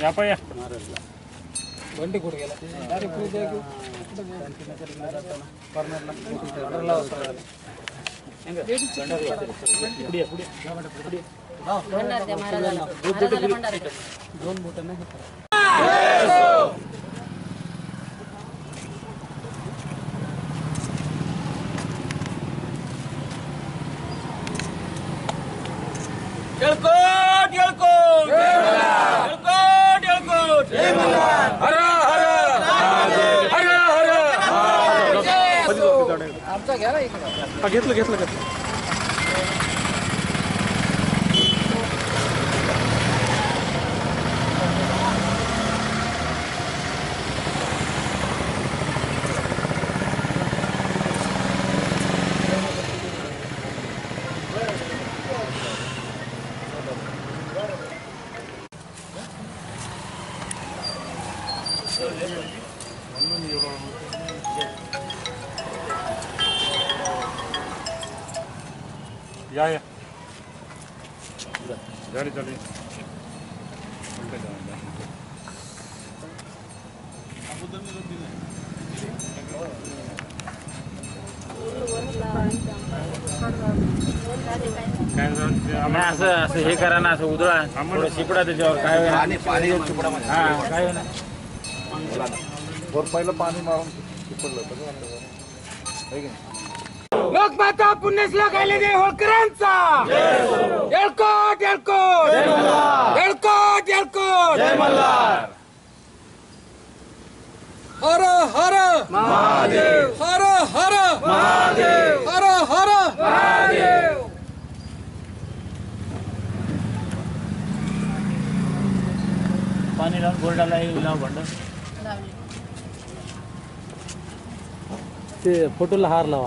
या पाया बंडी कुठे गेला डायरेक्ट हर हर हर हर। आ या या गाडी चालू काय झालं ते आम्हाला असं असं हे करा ना असं उधळा थोडं शिपडा त्याच्यावर काय होईना. हा काय होईना. लोकमाता पुण्यश्लोक दे होळकरांचा. येळकोट येळकोट येळकोट येळकोट हर हर. महादेव. हर हर. महादेव. हर हर. महादेव. पाणी लावून बोर्डाला हे लाव भांड. लावली. ते फोटोला हार लावा.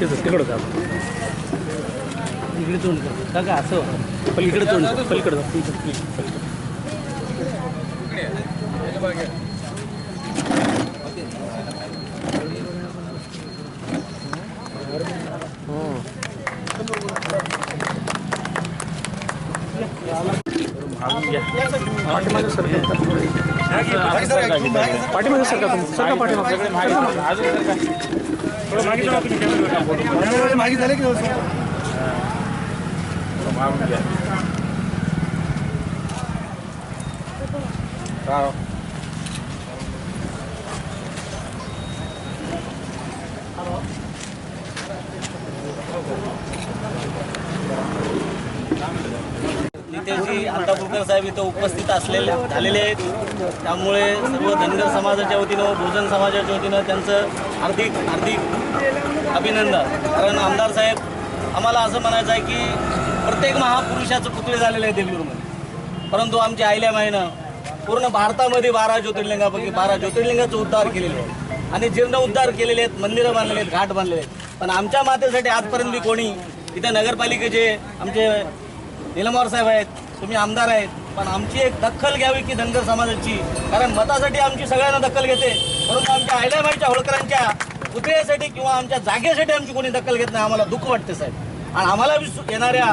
बोर्ड तिकडं जा इकडे तोंड कर काका असं पलीकडे तोंड पलीकडे जा. पलीकडे. पाठीमागे सरका तुम्ही सरका पाठीमागे. सगळे मागे अजून तर काय? अंतापूरकर साहेब इथं उपस्थित असलेले झालेले आहेत. त्यामुळे सर्व धनगर समाजाच्या वतीनं व बहुजन समाजाच्या वतीनं त्यांचं हार्दिक हार्दिक अभिनंदन. कारण आमदार साहेब आम्हाला असं म्हणायचं आहे की प्रत्येक महापुरुषाचं पुतळे झालेले आहे देगलूरमध्ये. परंतु आमच्या आयल्यामाईनं पूर्ण भारतामध्ये बारा ज्योतिर्लिंगापैकी बारा ज्योतिर्लिंगाचं उद्धार केलेलं आहे आणि जीर्ण उद्धार केलेले आहेत मंदिरं बांधलेले आहेत घाट बांधलेले आहेत. पण आमच्या मातेसाठी आजपर्यंत कोणी इथं नगरपालिकेचे आमचे निलमवार साहेब आहेत तुम्ही आमदार आहेत पण आमची एक दखल घ्यावी की धनगर समाजाची? कारण मतासाठी आमची सगळ्यांना दखल घेते. परंतु आमच्या आयल्यामाईच्या होळकरांच्या पुतळ्यासाठी किंवा आमच्या जागेसाठी आमची कोणी दखल घेत नाही आम्हाला दुःख वाटते साहेब. आणि आम्हाला येणाऱ्या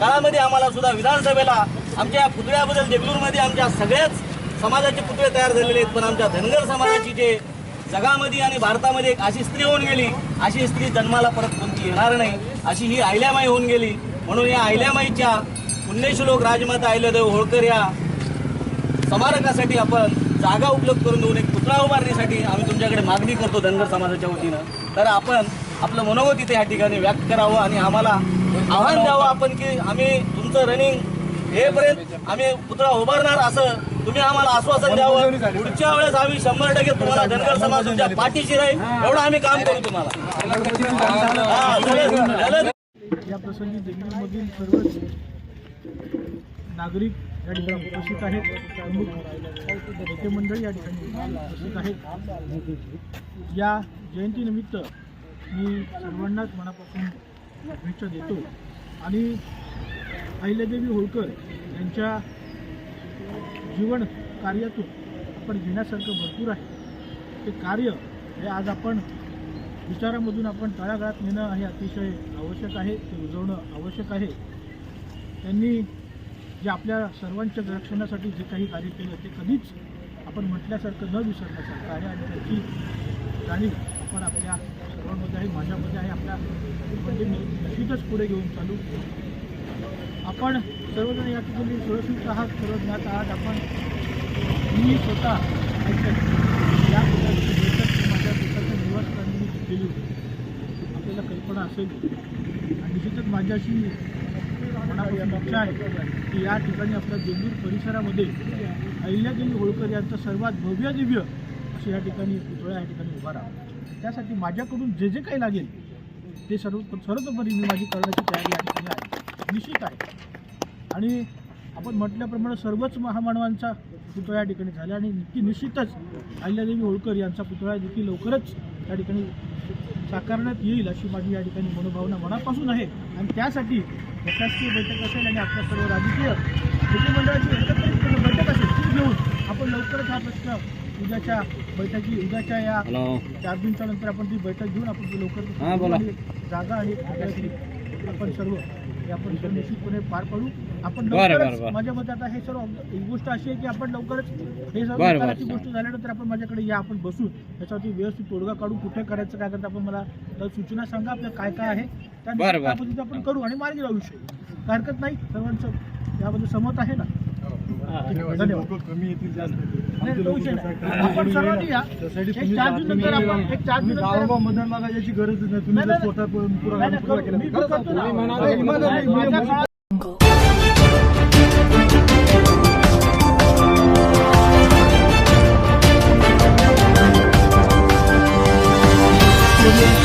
काळामध्ये आम्हाला सुद्धा विधानसभेला आमच्या पुतळ्याबद्दल देगलूरमध्ये आमच्या सगळ्याच समाजाचे पुतळे तयार झालेले आहेत. पण आमच्या धनगर समाजाची जे जगामध्ये आणि भारतामध्ये एक अशी स्त्री होऊन गेली अशी स्त्री जन्माला परत कोणती येणार नाही अशी ही आयल्यामाई होऊन गेली. म्हणून या आयल्यामाईच्या पुण्यश्लोक राजमाता अहिल्यादेव होळकर या स्मारकासाठी आपण जागा उपलब्ध करून देऊन एक पुतळा उभारण्यासाठी आम्ही तुमच्याकडे मागणी करतो धनगर समाजाच्या वतीनं. तर आपण आपलं मनोगत इथे या ठिकाणी व्यक्त करावं आणि आम्हाला आव्हान द्यावं आपण की आम्ही तुमचं रनिंग हेपर्यंत आम्ही पुतळा उभारणार असं तुम्ही आम्हाला आश्वासन द्यावं. पुढच्या वेळेस आम्ही शंभर टक्के तुम्हाला धनगर समाज तुमच्या पाठीशी राहील एवढं आम्ही काम करू तुम्हाला. या प्रसंगी सर्वच नागरिक या ठिकाणी उपस्थित आहेत. नेते मंडळी या ठिकाणी उपस्थित आहेत. या जयंतीनिमित्त मी सर्वांनाच मनापासून शुभेच्छा देतो. आणि अहिल्यादेवी होळकर यांच्या जीवन कार्यातून आपण घेण्यासारखं भरपूर आहे. ते कार्य हे आज आपण विचारामधून आपण तळागाळात नेणं हे अतिशय आवश्यक आहे. ते रुजवणं आवश्यक आहे. त्यांनी जे आपल्या सर्वांच्या रक्षणासाठी जे काही कार्य केलं ते कधीच आपण म्हटल्यासारखं न विसरण्यासारखं आहे आणि त्याची जाणीव आपण आपल्या सर्वांमध्ये आहे माझ्यामध्ये आहे आपल्या म्हणजे मी निश्चितच पुढे घेऊन चालू. आपण सर्वजण या ठिकाणी सुरक्षित आहात सर्वज्ञात आहात. आपण मी स्वतः या प्रकारची बैठक माझ्या देशाच्या निवासस्थानी केली होती. आपल्याला कल्पना असेल. आणि निश्चितच माझ्याशी मनापासून अपेक्षा आहे की या ठिकाणी आपल्या देगलूर परिसरामध्ये अहिल्यादेवी होळकर यांचं सर्वात भव्य दिव्य असं या ठिकाणी पुतळा या ठिकाणी उभा राहा त्यासाठी माझ्याकडून जे जे काही लागेल ते सर्व सर्वतोपरी मी माझी करण्याची तयारी या ठिकाणी आहे. निश्चित आहे. आणि आपण म्हटल्याप्रमाणे सर्वच महामानवांचा पुतळा या ठिकाणी झाला आणि नक्की निश्चितच अहिल्यादेवी होळकर यांचा पुतळा देखील लवकरच या ठिकाणी साकारण्यात येईल अशी माझी या ठिकाणी मनोभावना मनापासून आहे. आणि त्यासाठी प्रशासकीय बैठक असेल आणि आपल्या सर्व राजकीय मंत्रिमंडळाची एकत्रित बैठक असेल ती घेऊन आपण लवकरच हा प्रश्न उद्याच्या बैठकी उद्याच्या या चार दिवसाच्या नंतर आपण ती बैठक घेऊन आपण ती लवकर जागा आणि आपण सर्व हे आपण निश्चितपणे पार पाडू. आपण लवकरच माझ्या मते आता हे सर्व एक गोष्ट अशी आहे की आपण लवकरच हे सर्व गोष्ट झाल्यानंतर आपण माझ्याकडे या आपण बसू त्याच्यावरती व्यवस्थित तोडगा काढू कुठे करायचं काय करायचं आपण मला सूचना सांगा आपल्या काय काय आहे. त्या आपण करू आणि मार्गी लावू शकू काय हरकत नाही. सर्वांचं याबद्दल सहमत आहे ना? धन्यवाद. कमी येतील जास्त. आपण सर्वांनी या एक चार जून नंतर आपण एक चार जून नंतर गावोगाव मतदान मागायची गरज नाही. तुम्ही जर स्वतः पुरा नाही, नाही, पुरा केला. मी पण करतो ना. नाही, मला नाही, मी- माझ्या काळात Audio